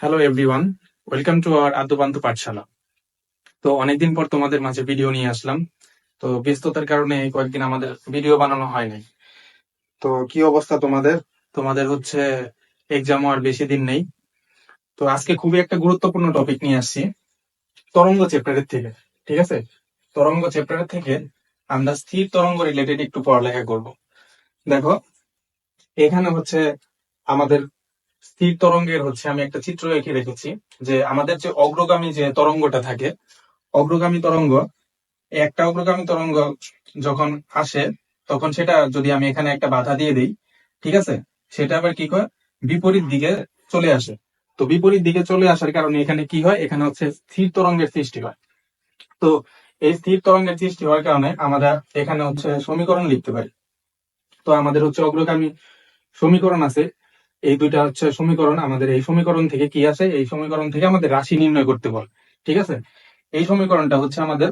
Hello everyone welcome to our আদ্যপান্ত পাঠশালা। তো অনেকদিন পর তোমাদের মাঝে ভিডিও নিয়ে আসলাম। তো ব্যস্ততার কারণে কয়েকদিন আমাদের ভিডিও বানানো হয় নাই তো কি অবস্থা তোমাদের? তোমাদের হচ্ছে এক্সাম আর বেশি দিন নেই। তো আজকে খুবই একটা গুরুত্বপূর্ণ টপিক নিয়ে আসছি। তরঙ্গ চ্যাপ্টারের থেকে, ঠিক আছে? তরঙ্গ চ্যাপ্টারের থেকে আমরা স্থির তরঙ্গ রিলেটেড একটু পড়ালেখা করব। দেখো, এখানে হচ্ছে আমাদের স্থির তরঙ্গের হচ্ছে, আমি একটা চিত্র এঁকে রেখেছি, যে আমাদের যে অগ্রগামী যে তরঙ্গটা থাকে, অগ্রগামী তরঙ্গ, একটা অগ্রগামী তরঙ্গ যখন আসে, তখন সেটা যদি আমি এখানে একটা বাধা দিয়ে দিই, ঠিক আছে? সেটা আবার কি হয় বিপরীত দিকে চলে আসে। তো বিপরীত দিকে চলে আসার কারণে এখানে কি হয়? এখানে হচ্ছে স্থির তরঙ্গের সৃষ্টি হয়। তো এই স্থির তরঙ্গের সৃষ্টি হওয়ার কারণে আমরা এখানে হচ্ছে সমীকরণ লিখতে পারি। তো আমাদের হচ্ছে অগ্রগামী সমীকরণ আছে। এই দুইটা হচ্ছে সমীকরণ। আমাদের এই সমীকরণ থেকে কি আসে এই সমীকরণ থেকে আমাদের রাশি নির্ণয় করতে বলে। ঠিক আছে? এই সমীকরণটা হচ্ছে আমাদের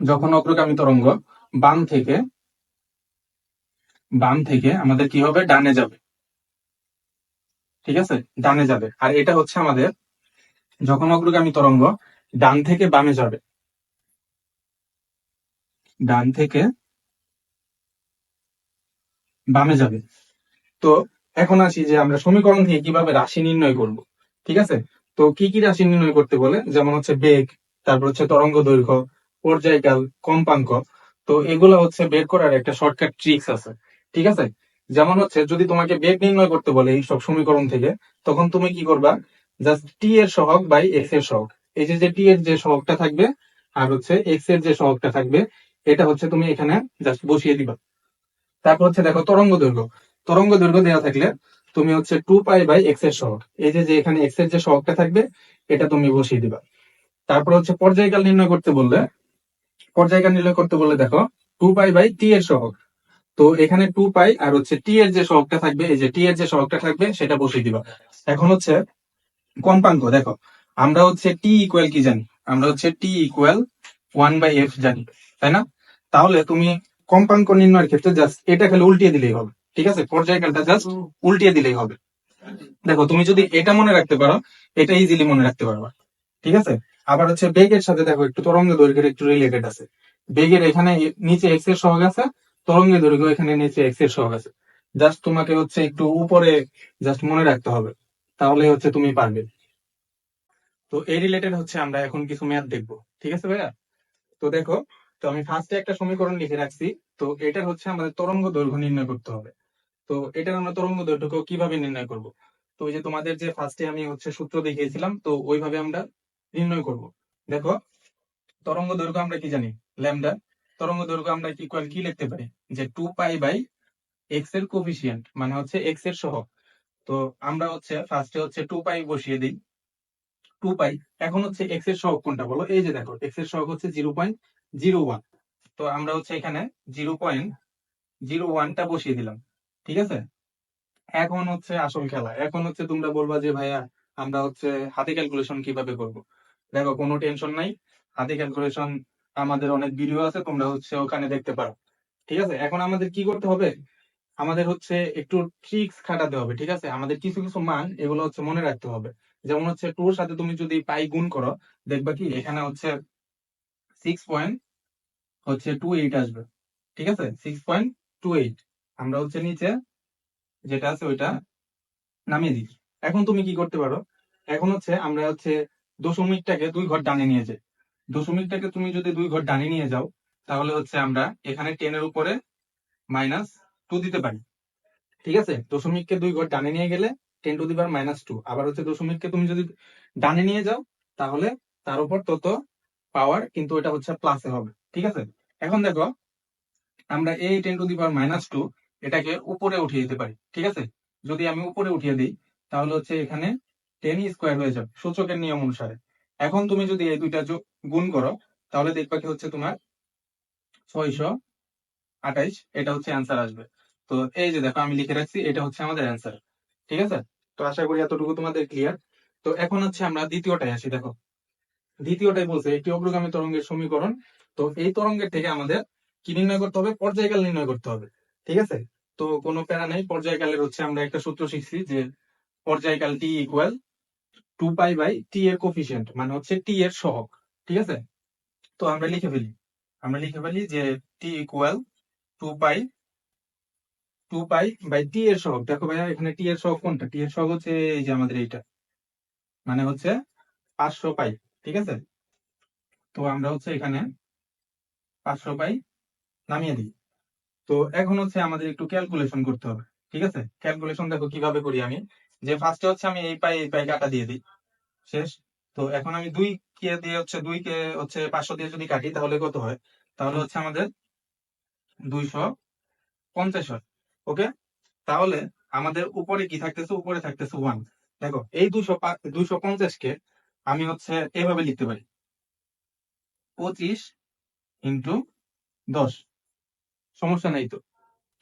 যখন অগ্রগামী তরঙ্গ বাম থেকে বাম থেকে আমাদের কি হবে? ডানে যাবে। ঠিক আছে? ডানে যাবে। আর এটা হচ্ছে আমাদের যখন অগ্রগামী তরঙ্গ ডান থেকে বামে যাবে। ডান থেকে বামে যাবে। তো এখন আসি যে আমরা সমীকরণ থেকে কীভাবে রাশি নির্ণয় করব, ঠিক আছে? তো কি কি রাশি নির্ণয় করতে বলে? যেমন হচ্ছে বেগ, তারপর হচ্ছে তরঙ্গ দৈর্ঘ্য, পর্যায়কাল, কম্পাঙ্ক। তো এগুলো হচ্ছে বের করার একটা শর্টকাট ট্রিক্স আছে, ঠিক আছে? যেমন হচ্ছে যদি তোমাকে বেগ নির্ণয় করতে বলে এই সব সমীকরণ থেকে, তখন তুমি কি করবা? জাস্ট টি এর সহগ বাই এক্সের সহগ। এই যে যে টি এর যে সহগটা থাকবে, আর হচ্ছে এক্সের যে সহগটা থাকবে, এটা হচ্ছে তুমি এখানে জাস্ট বসিয়ে দিবা। তারপর হচ্ছে দেখো তরঙ্গ দৈর্ঘ্য। তরঙ্গ দৈর্ঘ্য দেওয়া থাকলে তুমি হচ্ছে টু পাই বাই এক্সের সহগ। এই যে এখানে এক্সের যে সহগটা থাকবে, এটা তুমি বসিয়ে দিবা। তারপর হচ্ছে পর্যায়কাল নির্ণয় করতে বললে, পর্যায়কাল নির্ণয় করতে বললে দেখো টু পাই বাই টি এর সহগ। তো এখানে টু পাই আর হচ্ছে টি এর যে সহগটা থাকবে, এই যে টি এর যে সহগটা থাকবে, সেটা বসিয়ে দিবা। এখন হচ্ছে কম্পাঙ্ক, দেখো, আমরা হচ্ছে টি ইকুয়াল কি জানি? আমরা হচ্ছে T equal one by F জানি, তাই না? তাহলে তুমি কম্পাঙ্ক নির্ণয়ের ক্ষেত্রে জাস্ট এটা খালি উল্টিয়ে দিলেই হবে। ঠিক আছে? পর্যায়কালটা জাস্ট উল্টিয়ে দিলেই হবে। দেখো তুমি যদি এটা মনে রাখতে পারো এটা ইজিলি মনে রাখতে পারবা। ঠিক আছে? আবার হচ্ছে বেগের সাথে দেখো একটু তরঙ্গ দৈর্ঘ্যের একটু রিলেটেড আছে। বেগের এখানে নিচে এক্সের সহগ আছে তরঙ্গের দৈর্ঘ্য এখানে নিচে এক্সের সহগ আছে। জাস্ট তোমাকে হচ্ছে একটু উপরে জাস্ট মনে রাখতে হবে। তাহলে হচ্ছে তুমি পারবে। তো এই রিলেটেড হচ্ছে আমরা এখন কিছু মেয়াদ দেখব। ঠিক আছে ভাইয়া? তো দেখো তো আমি ফার্স্টে একটা সমীকরণ লিখে রাখছি। তো এটার হচ্ছে আমাদের তরঙ্গ দৈর্ঘ্য নির্ণয় করতে হবে। তো এটার আমরা তরঙ্গ দৈর্ঘ্য কীভাবে নির্ণয় করব? তো ওই যে তোমাদের যে ফার্স্টে আমি হচ্ছে সূত্র দেখিয়েছিলাম, তো ওইভাবে আমরা নির্ণয় করব। দেখো তরঙ্গ দৈর্ঘ্য আমরা কি জানি? ল্যামডা। তরঙ্গ দৈর্ঘ্য আমরা কি কি লিখতে পারি? যে টু পাই বাই এক্সের কোফিসিয়েন্ট মানে হচ্ছে এক্সের সহগ। তো আমরা হচ্ছে ফার্স্টে হচ্ছে টু পাই বসিয়ে দিই। টু পাই এখন হচ্ছে এক্সের সহগ কোনটা বলো? এই যে দেখো এক্সের সহগ হচ্ছে জিরো পয়েন্ট জিরো ওয়ান তো আমরা হচ্ছে এখানে জিরো পয়েন্ট জিরো ওয়ানটা বসিয়ে দিলাম। ঠিক আছে? এখন হচ্ছে আসল খেলা। এখন হচ্ছে তোমরা বলবা যে, ভাইয়া, আমরা হচ্ছে হাতে ক্যালকুলেশন কীভাবে করব? দেখো, কোনো টেনশন নাই। হাতে ক্যালকুলেশন আমাদের অনেক ভিডিও আছে, তোমরা হচ্ছে ওখানে দেখতে পারো। ঠিক আছে? এখন আমাদের কি করতে হবে? আমাদের হচ্ছে একটু ট্রিক্স খাটাতে হবে, ঠিক আছে? আমাদের কিছু কিছু মান, এগুলো হচ্ছে মনে রাখতে হবে। যেমন হচ্ছে টুর সাথে তুমি যদি পাই গুণ করো, দেখবা কি, এখানে হচ্ছে সিক্স পয়েন্ট হচ্ছে টু এইট আসবে। ঠিক আছে? সিক্স পয়েন্ট টু এইট আমরা হচ্ছে নিচে যেটা আছে ওইটা নামিয়ে দিই। এখন তুমি কি করতে পারো? এখন হচ্ছে আমরা হচ্ছে দশমিকটাকে দুই ঘর ডানে নিয়ে যাই। দশমিকটাকে তুমি যদি দুই ঘর ডানে নিয়ে যাও, তাহলে হচ্ছে আমরা এখানে টেনের উপরে মাইনাস টু দিতে পারি। ঠিক আছে? দশমিককে দুই ঘর ডানে নিয়ে গেলে ten to the minus two আবার হচ্ছে দশমিককে তুমি যদি ডানে নিয়ে যাও, তাহলে তার উপর তত পাওয়ার কিন্তু এটা হচ্ছে প্লাসে হবে। ঠিক আছে? এখন দেখো, আমরা এই ten to the minus two এটাকে উপরে উঠিয়ে দিতে পারি, ঠিক আছে? যদি আমি উপরে উঠিয়ে দিই, তাহলে হচ্ছে এখানে টেন স্কোয়ার হয়ে যাবে সূচকের নিয়ম অনুসারে। এখন তুমি যদি এই দুইটা গুণ করো, তাহলে দেখবা কি হচ্ছে তোমার? ছয়শো আঠাইশ, এটা হচ্ছে অ্যান্সার আসবে। তো এই যে দেখো, আমি লিখে রাখছি, এটা হচ্ছে আমাদের অ্যান্সার ঠিক আছে? তো আশা করি এতটুকু তোমাদের ক্লিয়ার তো এখন হচ্ছে আমরা দ্বিতীয়টাই আসি, দেখো। দ্বিতীয়টাই বলছে, একটি অগ্রগামী তরঙ্গের সমীকরণ। তো এই তরঙ্গের থেকে আমাদের কি নির্ণয় করতে হবে? পর্যায়কাল নির্ণয় করতে হবে। ঠিক আছে? তো কোনো প্যারা নেই। পর্যায়কালের হচ্ছে আমরা একটা সূত্র শিখছি যে পর্যায়কাল T equal two pi by T এর কোফিসিয়েন্ট মানে হচ্ছে টি এর সহগ, ঠিক আছে? তো আমরা লিখে ফেলি। আমরা লিখে ফেলি যে T equal two pi two pi by T এর সহগ। দেখো ভাইয়া, এখানে টি এর সহগ কোনটা? টি এর সহগ হচ্ছে এই যে আমাদের এইটা। মানে হচ্ছে পাঁচশো পাই ঠিক আছে? তো আমরা হচ্ছে এখানে পাঁচশো পাই নামিয়ে দিই। তো এখন হচ্ছে আমাদের একটু ক্যালকুলেশন করতে হবে ঠিক আছে? ক্যালকুলেশন দেখো কীভাবে করি আমি? যে ফার্স্টে হচ্ছে আমি এই পাই এই পাই কাটা দিয়ে দিই শেষ? তো এখন আমি দুই কে দিয়ে হচ্ছে দুই কে হচ্ছে পাঁচশো দিয়ে যদি কাটি তাহলে কত হয়? তাহলে হচ্ছে আমাদের দুইশো পঞ্চাশ হয় ওকে? তাহলে আমাদের উপরে কি থাকতেছে? উপরে থাকতেছে ওয়ান দেখো এই দুশো দুইশো পঞ্চাশ কে আমি হচ্ছে এভাবে লিখতে পারি পঁচিশ ইন্টু দশ। সমস্যা নাই তো।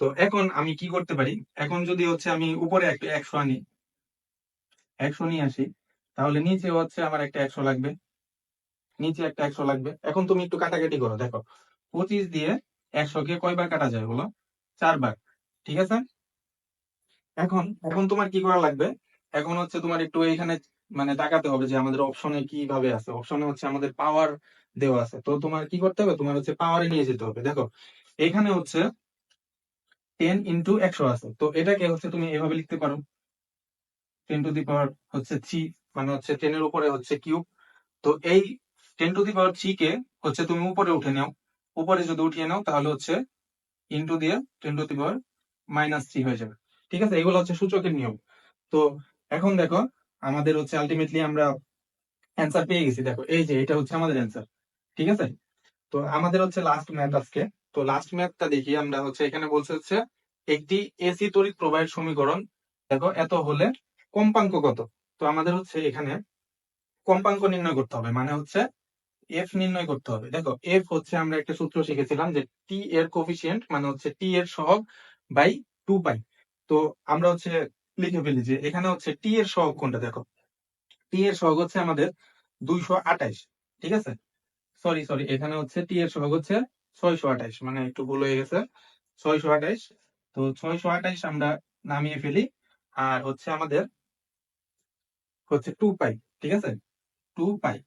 তো এখন আমি কি করতে পারি? এখন যদি হচ্ছে আমি উপরে একটা একশো আনি, একশো নিয়ে আসি, তাহলে নিচে হচ্ছে আমার একটা একশো লাগবে। নিচে একটা একশো লাগবে। এখন তুমি একটু কাটাকাটি করো, দেখো। পঁচিশ দিয়ে একশো কে কয়বার কাটা যায় বলো? চারবার, ঠিক আছে? এখন এখন তোমার কি করা লাগবে? এখন হচ্ছে তোমার একটু এইখানে মানে তাকাতে হবে যে আমাদের অপশনে কীভাবে আছে। অপশনে হচ্ছে আমাদের পাওয়ার দেওয়া আছে। তো তোমার কি করতে হবে? তোমার হচ্ছে পাওয়ারে নিয়ে যেতে হবে। দেখো এখানে হচ্ছে টেন ইন্টু একশো আছে। তো এটাকে হচ্ছে তুমি এভাবে লিখতে পারো। টেন টু দি পাওয়ার হচ্ছে থ্রি মানে হচ্ছে টেনের উপরে হচ্ছে কিউব তো এই ten to the power three কে হচ্ছে তুমি উপরে উঠে নাও। উপরে যদি উঠিয়ে নাও, তাহলে হচ্ছে ইন্টু দিয়ে ten to the power minus three হয়ে যাবে। ঠিক আছে? এগুলো হচ্ছে সূচকের নিয়ম। তো এখন দেখো, আমাদের হচ্ছে আলটিমেটলি আমরা অ্যান্সার পেয়ে গেছি। দেখো, এই যে এটা হচ্ছে আমাদের অ্যান্সার ঠিক আছে? তো আমাদের হচ্ছে লাস্ট ম্যাথ আজকে তো লাস্ট ম্যাথটা দেখি, আমরা হচ্ছে এখানে বলছে হচ্ছে একটি এসি তড়িৎ প্রবাহের সমীকরণ। দেখো, এত হলে কম্পাঙ্ক কত? তো আমাদের হচ্ছে এখানে কম্পাঙ্ক নির্ণয় করতে হবে মানে হচ্ছে এফ নির্ণয় করতে হবে। দেখো এফ হচ্ছে আমরা একটা সূত্র শিখেছিলাম যে টি এর কোফিসিয়েন্ট মানে হচ্ছে টি এর সহগ বাই টু পাই তো আমরা হচ্ছে লিখে ফেলি যে এখানে হচ্ছে টি এর সহগ কোনটা? দেখো টি এর সহগ হচ্ছে আমাদের দুইশো আঠাইশ ঠিক আছে? সরি সরি এখানে হচ্ছে টি এর সহগ হচ্ছে ছয়শো আঠাইশ মানে একটু ভুল হয়ে গেছে। ছয়শো আঠাইশ তো ছয়শো আঠাইশ আমরা নামিয়ে ফেলি। আর হচ্ছে আমাদের হচ্ছে টু পাই ঠিক আছে? টু পাই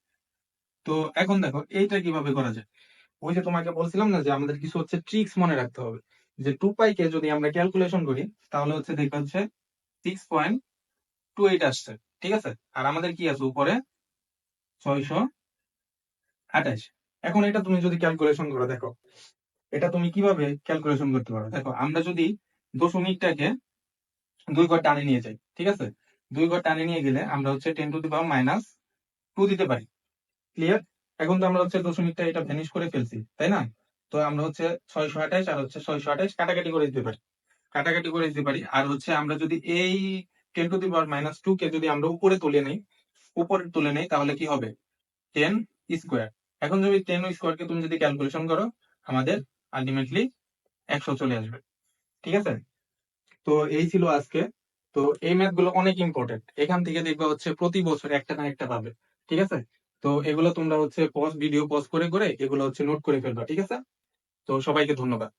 তো এখন দেখো, এইটা কীভাবে করা যায়? ওই যে তোমাকে বলছিলাম না যে আমাদের কিছু হচ্ছে ট্রিক্স মনে রাখতে হবে। যে টু পাই কে যদি আমরা ক্যালকুলেশন করি, তাহলে হচ্ছে দেখবে হচ্ছে সিক্স পয়েন্ট টু এইট আসছে, ঠিক আছে? আর আমাদের কি আছে উপরে? ছয়শো আঠাশ। এখন এটা তুমি যদি ক্যালকুলেশন করো দেখো, এটা তুমি কীভাবে ক্যালকুলেশন করতে পারো? দেখো, আমরা যদি দশমিকটাকে দুই ঘর টানে নিয়ে যাই, ঠিক আছে? দুই ঘর টানে নিয়ে গেলে আমরা হচ্ছে ten to the power minus two দিতে পারি। ক্লিয়ার এখন তো আমরা হচ্ছে দশমিকটা এটা ভ্যানিশ করে ফেলছি, তাই না? তো আমরা হচ্ছে ছয়শো আঠাইশ আর হচ্ছে ছয়শো আঠাইশ কাটাকাটি করে দিতে পারি। কাটাকাটি করে দিতে পারি। আর হচ্ছে আমরা যদি এই ten to the power minus two কে যদি আমরা উপরে তুলে নেই, উপরে তুলে নেই, তাহলে কি হবে? টেন স্কোয়ার এখন যদি টেন স্কোয়ার কে তুমি যদি ক্যালকুলেশন করো, আমাদের আলটিমেটলি একশো চলে আসবে। ঠিক আছে? তো এই ছিল আজকে। তো এই ম্যাথগুলো অনেক ইম্পর্টেন্ট এখান থেকে দেখবে হচ্ছে প্রতি বছর একটা না একটা পাবে। ঠিক আছে? তো এগুলো তোমরা হচ্ছে পজ ভিডিও পজ করে করে এগুলো হচ্ছে নোট করে ফেলবা। ঠিক আছে? তো সবাইকে ধন্যবাদ।